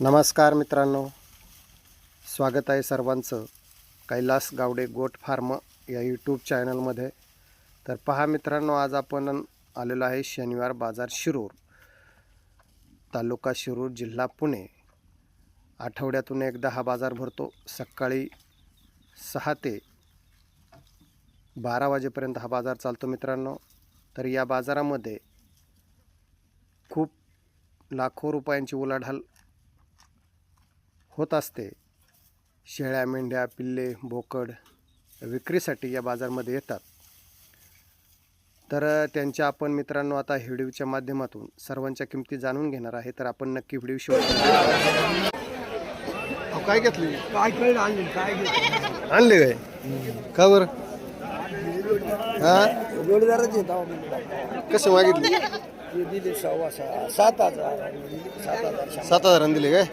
नमस्कार मित्रांनो. स्वागत आहे सर्वांचं. कैलास गावडे गोट फार्म या यूट्यूब चॅनलमध्ये. तर पहा मित्रांनो आज आपण आलेलो आहे शनिवार बाजार शिरूर. तालुका शिरूर जिल्हा पुणे. आठवड्यातून एकदा हा बाजार भरतो. सकाळी सहा ते बारा वाजेपर्यंत हा बाजार चालतो मित्रांनो. तर या बाजारामध्ये खूप लाखो रुपयांची उलाढाल होत असते. शेळ्या मेंढ्या पिल्ले बोकड विक्रीसाठी या बाजारमध्ये येतात. तर त्यांच्या आपण मित्रांनो आता व्हिडिओच्या माध्यमातून सर्वांच्या किमती जाणून घेणार आहे. तर आपण नक्की व्हिडिओ शेवट काय घेतली? काय आणली? काय आणले काय? का बरं? हा? जोडीदारच येत कसे मागितले? दिले सव्वा सहा सात हजार सात हजार. सात हजारांनी दिले काय?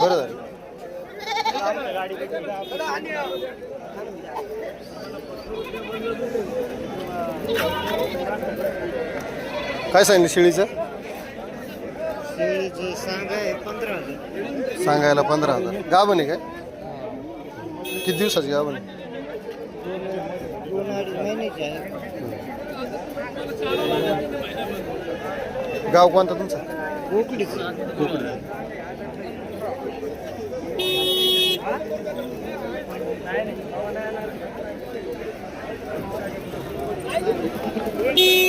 बरं झालं काय सांगितलं शेळीचं? शेळीचे सांगाय पंधरा हजार. सांगायला पंधरा हजार. गाभण आहे काय? किती दिवसाची गाभण आहे? दोन दोन अडीच महिन्याचे आहे. गाव कोणता तुमचा?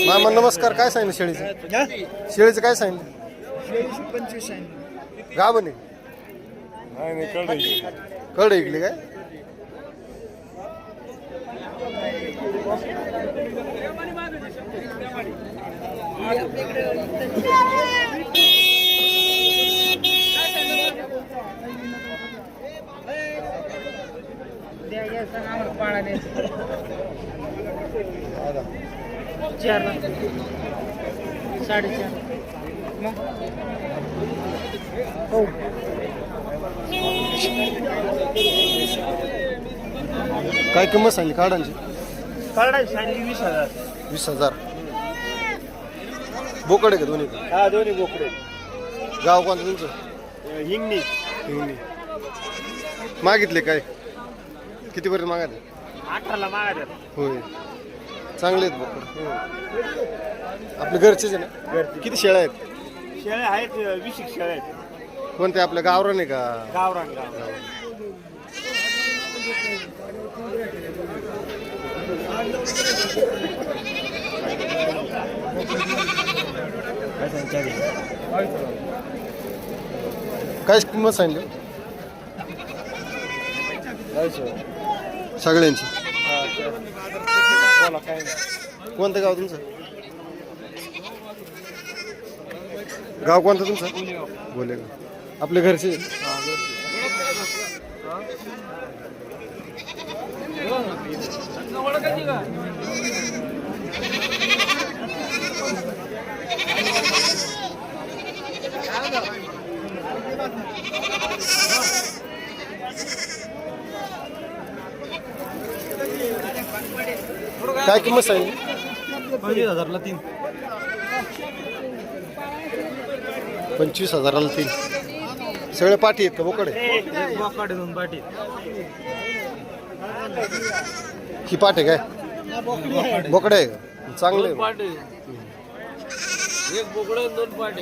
मामा नमस्कार. काय सांगितलं शेळीचं? शेळीचं काय सांगितलं? पंचवीस गाभण आहे. कळ ऐकली काय? चार साडेचार हो काय किंमत सांगली? काढांची काढा सांगली वीस हजार. वीस हजार. बोकड का दोन्ही? हा दोन्ही बोकडे. गाव कोणतं तुमचं? हिंगणी. हिंगणी. मागितले काय? कितीपर्यंत मागायले? अठराला मागा होय. चांगले आहेत बोकड. आपले घरचेच आहे ना? किती शेळ्या आहेत? शेळ्या आहेत वीस एक शेळ्या आहेत. कोणते? आपल्या गावरान आहे का? गावरान गाव काय किंमत सांगली सगळ्यांची. बोला कोणतं गाव तुमचं? गाव कोणतं तुमचं? बोले आपले घरचे? काय किंमत सांगितली? पंचवीस हजारला तीन. पंचवीस हजाराला तीन. सगळे पाठी आहेत का बोकडे? एक बोकाडे दोन पाटी ही पाठ आहे काय? बोकडे आहे का? चांगले आहे. पाटे एक बोकडे दोन पाटे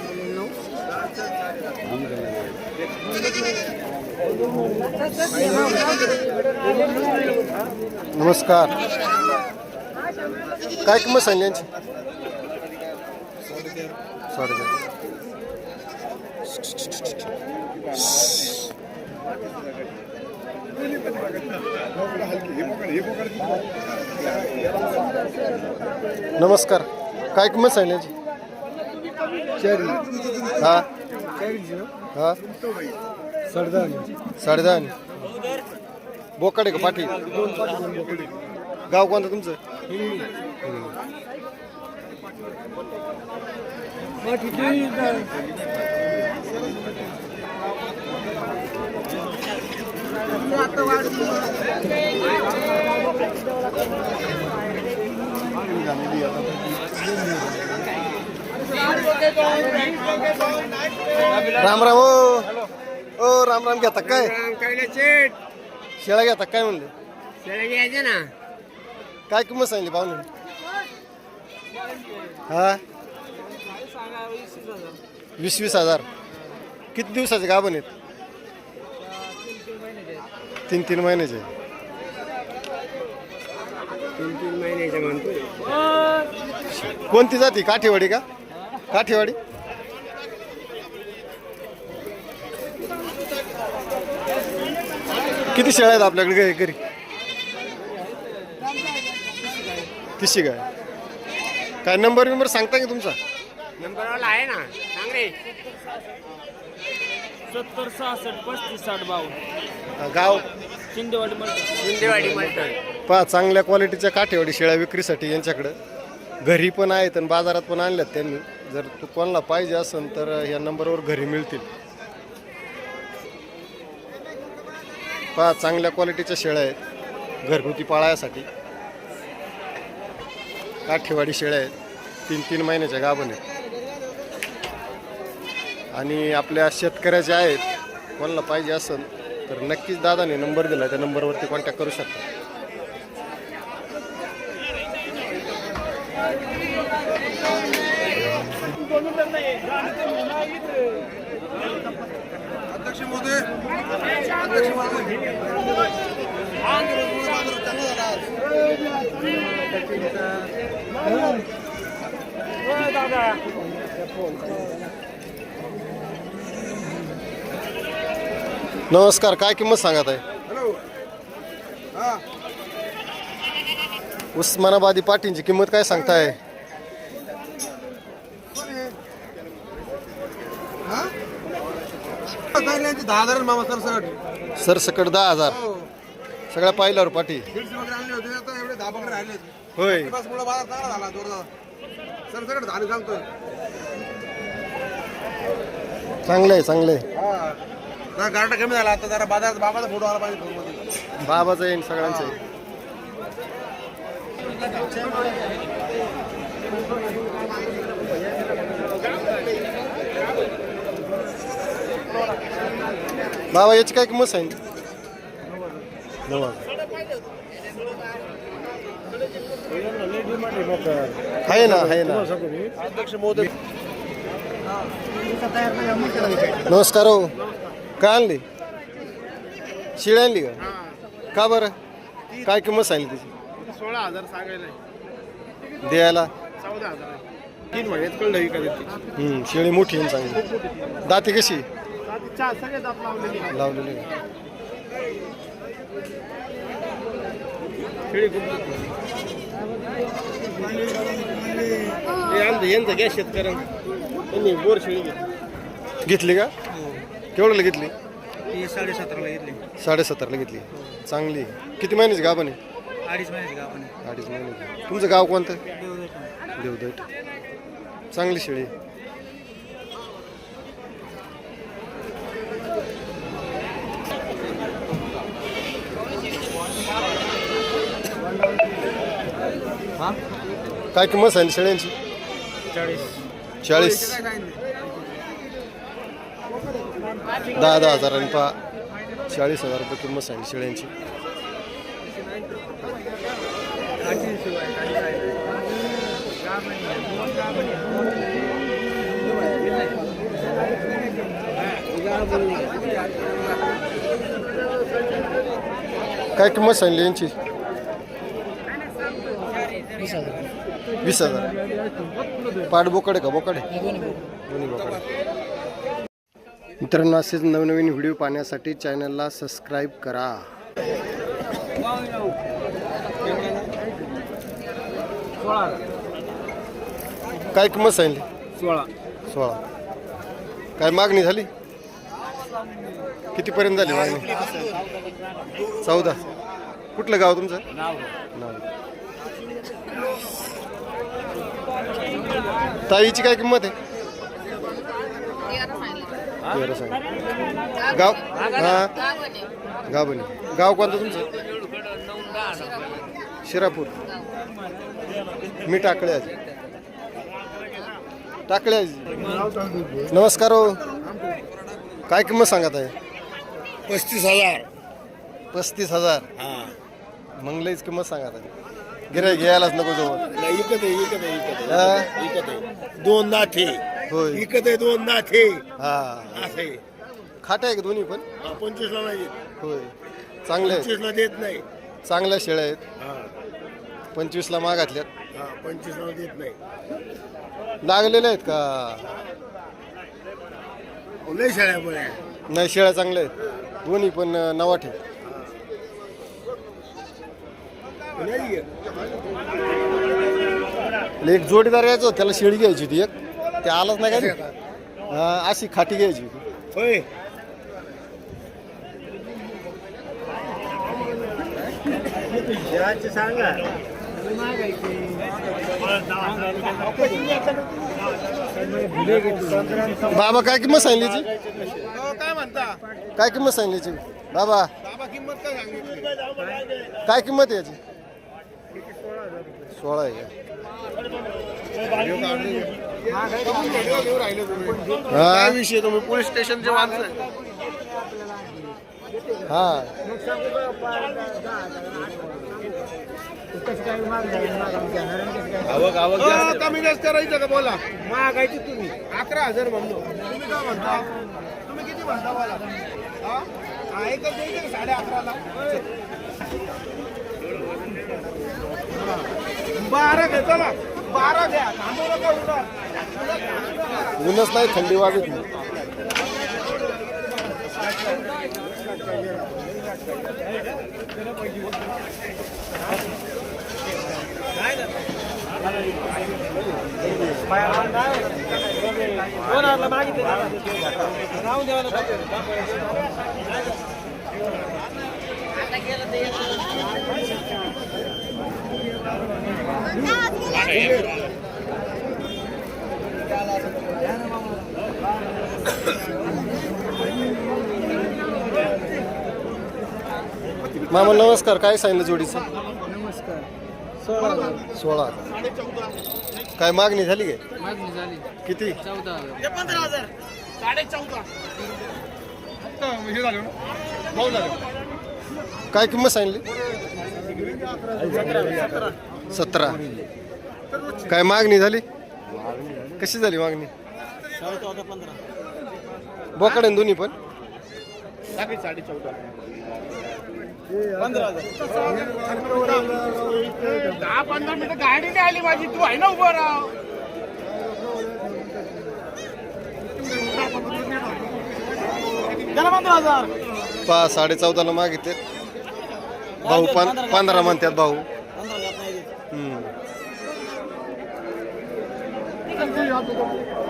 नमस्कार. काय किंमत सांगली यांची? साडेचार नमस्कार. काय किंमत सांगली याची? हा. हा. साडेदहा बोकाडे का पाठी? गाव कोणतं तुमचं? राम राम ओ. ओ राम राम घेता काय? शेळा घेता काय म्हणले? घ्यायचे ना. काय किंमत सांगली पाहुणे? हा? वीस वीस हजार. किती दिवसाचे गाभण आहेत? तीन तीन महिन्याचे. तीन तीन महिन्याचे म्हणतो कोणती जाती? काठीवाडी का? काठीवाडी? किती शेळ्या आहेत आपल्याकडे घरी- घरी? तिशी काय काय नंबर बिंबर सांगता की तुमचा? नंबरवाला आहे ना. सांग रे. सत्तर सहासष्ट पस्तीस साठ बावन्न. गाव? शिंदेवाडी शिंदेवाडी मलटण पहा चांगल्या क्वालिटीच्या काठेवाडी शेळ्या विक्रीसाठी यांच्याकडं. घरी पण आहेत आणि बाजारात पण आणल्यात त्यांनी. जर तू कोणाला पाहिजे असेल तर या नंबरवर घरी मिळतील. पहा चांगल्या क्वालिटीच्या शेळ्या आहेत. घरगुती पाळायसाठी. काठेवाडी शेळ्या आहेत. तीन तीन महिन्याच्या गाभण आहेत. आणि आपल्या शेतकऱ्याच्या आहेत कोणाला पाहिजे असेल तर नक्कीच दादाने नंबर दिला त्या नंबरवरती कॉन्टॅक्ट करू शकता. नमस्कार काय किंमत सांगत आहे? उस्मानाबादी पाटींची किंमत काय सांगताय? दहा हजार मामा सर सर सरसकट दहा हजार. सगळ्या पाहिल्यावर पाटी दीडशे वगैरे आणले होते आता एवढे दहा बकरे राहिले. होय. बस मुळे बाजार चांगला झाला जोरदार. सर धान सांगतोय. चांगले आहे चांगले आहे. हा. जरा गारटा कमी झाला आता जरा बाजारात बाबाचा फोटो आला पाहिजे फोनमध्ये बाबाचं येईन सगळ्यांचं. बाबा याची काय किंमत हजार आहे ना आहे ना. नमस्कार हो. काय आणली? शिळी आणली का? का बरं? काय किंमत सांगितली तिची? सोळा हजार सांगायला द्यायला? चौदा हजार तीन महिन्यात कळलं शेळी मोठी आहे चांगली. दाती कशी? चार सगळे दात लावलेली लावलेली आहे. यांचं गॅस शेतकऱ्यांना त्यांनी बोर शेळी घेतली. घेतली का? केवढ्याला घेतली? ती साडेसतराला घेतली. साडेसत्तरला घेतली. चांगली. आहे. किती महिन्याची गाभण आहे? अडीच महिन्याची का आपण अडीच महिन्याची. तुमचं गाव कोणतं? देवदैट चांगली शेळी. काय किंमत सांगितली शेळ्यांची? चाळीस. दहा दहा हजारांनी पहा चाळीस हजार रुपये किंमत सांगितली शेळ्यांची. काय किंमत सांगली यांची? वीस हजार. पाठ बोकड आहे का? बोकड दोन्ही बोकड. मित्रांनो असेच नवनवीन व्हिडिओ पाहण्यासाठी चॅनलला सबस्क्राईब करा. काय किंमत सांगली सोळा. सोळा. काय मागणी झाली? कितीपर्यंत झाली मागणी? चौदा. कुठलं गाव तुमचं? नाव. ताईची काय किंमत आहे? तेरा सांग गाव? हा. गाव बने गाव कोणतं तुमचं? शिरापूर. मी टाकळे आज. टाकळे आज. नमस्कार हो. काय किंमत सांगत आहे पस्तीस हजार. पस्तीस हजार. हा. मंगलाईच किंमत सांगत आहे गिराय घ्यायलाच नको जवळ. नाही इकत आहे इकत आहे इकत हा? आहे इकत आहे. दोन नाथे. होय. इकत आहे दोन नाथे. हा. असे. खाट आहे का दोन्ही पण? पंचवीसला नाही देत होय. चांगले आहेत. पंचवीसला देत नाही. चांगल्या शेळ्या आहेत. हा. पंचवीसला मागातल्यात. हा पंचवीसला देत नाही. लागलेल्या आहेत का? लय शाळ्या बऱ्या नाही शेळ्या चांगल्या आहेत. दोन्ही पण अं, नवा ठेव नाही आहे. एक जोडीदार यायचं होतं, त्याला शेळी घ्यायची होती एक ते आलाच नाही का ते? हा, अशी खाटी घ्यायची होती होय सांगा बाबा काय किंमत सांगली याची? काय म्हणता काय किंमत सांगली याची? बाबा बाबा किंमत काय सांगितली काय किंमत आहे याची सोळा आहे का? काय विषय तुम्ही पोलीस स्टेशनचे माणसं आहे. हा. हो, कमी जास्त करायचं का? बोला. मागायची तुम्ही. अकरा हजार म्हणलो. तुम्ही काय म्हणता? तुम्ही किती म्हणता बोला का साडे अकराला? बारा घे चला. बारा घ्या. थांबू नका उन्हात. ऊनच नाही थंडी वाजत नाही. मामा नमस्कार. काय सांगितलं जोडीचं? सोळा काय मागणी झाली काय? मागणी झाली. किती? चौदा पंधरा हजार हे काय किंमत सांगली सतरा. काय मागणी झाली? कशी झाली मागणी? बोकड दोन्ही पण? साडे चौदा दहा पंधरा मिनिटं गाडी नाही आली माझी तू आहे ना उभं पंधरा हजार साडे चौदाला मागितले. भाऊ पं पंधरा म्हणतात भाऊ.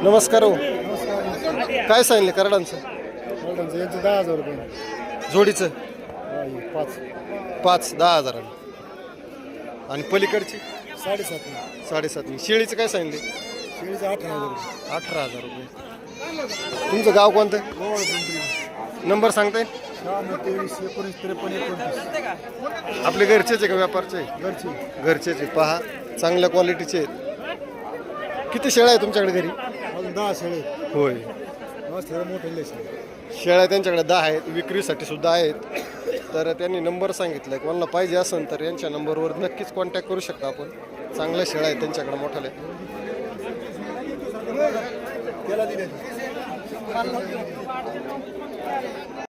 नमस्कार हो. काय सांगितले कराडांचं? यांचे दहा हजार रुपये. जोडीचं? पाच. पाच दहा हजाराला. आणि पलीकडची? साडेसात साडेसात शेळीचं काय सांगितले? शेळीचे अठरा हजार रुपये. अठरा हजार रुपये. तुमचं गाव कोणतं? नंबर सांगताय? तेवीस एकोणीस त्रेपन्न एकोणतीस आपले घरचेच आहे का व्यापारचे? घरची घरचेच आहे. पहा चांगल्या क्वालिटीचे आहेत. किती शेळ्या आहे तुमच्याकडे घरी? अजून दहा शेळे होय. मस्त मोठे शेळे शेळ्या त्यांच्याकडे दहा आहेत विक्रीसाठी सुद्धा आहेत. तर त्यांनी नंबर सांगितलाय कोणाला पाहिजे असेल तर यांच्या नंबरवर नक्कीच कॉन्टॅक्ट करू शकता आपण. चांगल्या शेळ्या आहेत त्यांच्याकडे मोठाल्या त्याला दिले.